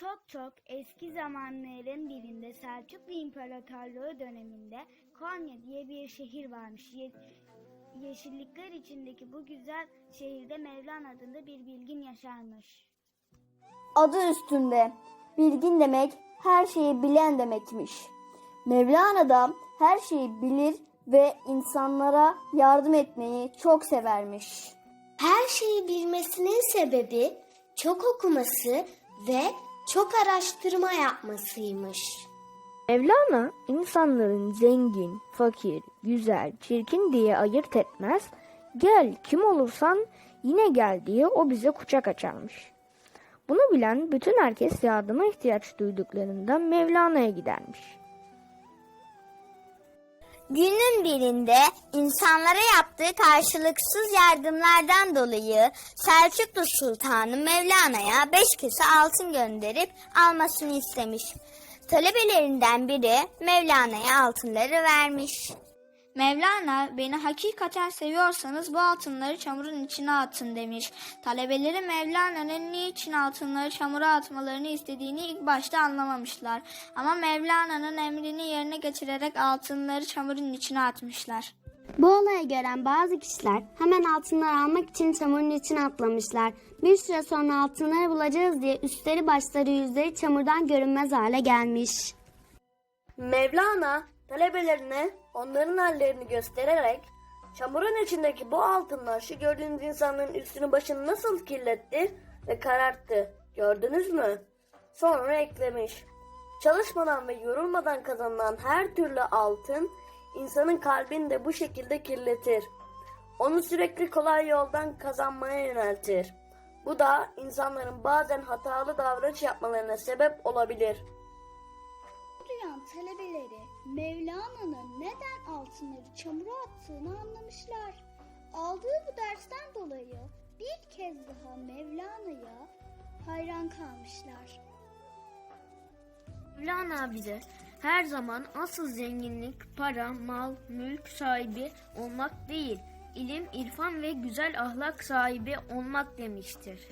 Çok çok eski zamanların birinde Selçuklu İmparatorluğu döneminde Konya diye bir şehir varmış. Ye- yeşillikler içindeki bu güzel şehirde Mevlan adında bir bilgin yaşarmış. Adı üstünde. Bilgin demek her şeyi bilen demekmiş. Mevlana da her şeyi bilir ve insanlara yardım etmeyi çok severmiş. Her şeyi bilmesinin sebebi çok okuması ve çok araştırma yapmasıymış. Mevlana insanların zengin, fakir, güzel, çirkin diye ayırt etmez. Gel kim olursan yine gel diye o bize kucak açarmış. Bunu bilen bütün herkes yardıma ihtiyaç duyduklarında Mevlana'ya gidermiş. Günün birinde insanlara yaptığı karşılıksız yardımlardan dolayı Selçuklu Sultanı Mevlana'ya beş kese altın gönderip almasını istemiş. Talebelerinden biri Mevlana'ya altınları vermiş. Mevlana beni hakikaten seviyorsanız bu altınları çamurun içine atın demiş. Talebeleri Mevlana'nın niçin altınları çamura atmalarını istediğini ilk başta anlamamışlar. Ama Mevlana'nın emrini yerine getirerek altınları çamurun içine atmışlar. Bu olayı gören bazı kişiler hemen altınları almak için çamurun içine atlamışlar. Bir süre sonra altınları bulacağız diye üstleri başları yüzleri çamurdan görünmez hale gelmiş. Mevlana talebelerine onların hallerini göstererek çamurun içindeki bu altınlar şu gördüğünüz insanların üstünü başını nasıl kirletti ve kararttı. Gördünüz mü? Sonra eklemiş. Çalışmadan ve yorulmadan kazanılan her türlü altın insanın kalbini de bu şekilde kirletir. Onu sürekli kolay yoldan kazanmaya yöneltir. Bu da insanların bazen hatalı davranış yapmalarına sebep olabilir. Duyan talebeleri Mevlana'nın neden altınları çamura attığını anlamışlar. Aldığı bu dersten dolayı bir kez daha Mevlana'ya hayran kalmışlar. Mevlana bize her zaman asıl zenginlik para, mal, mülk sahibi olmak değil, ilim, irfan ve güzel ahlak sahibi olmak demiştir.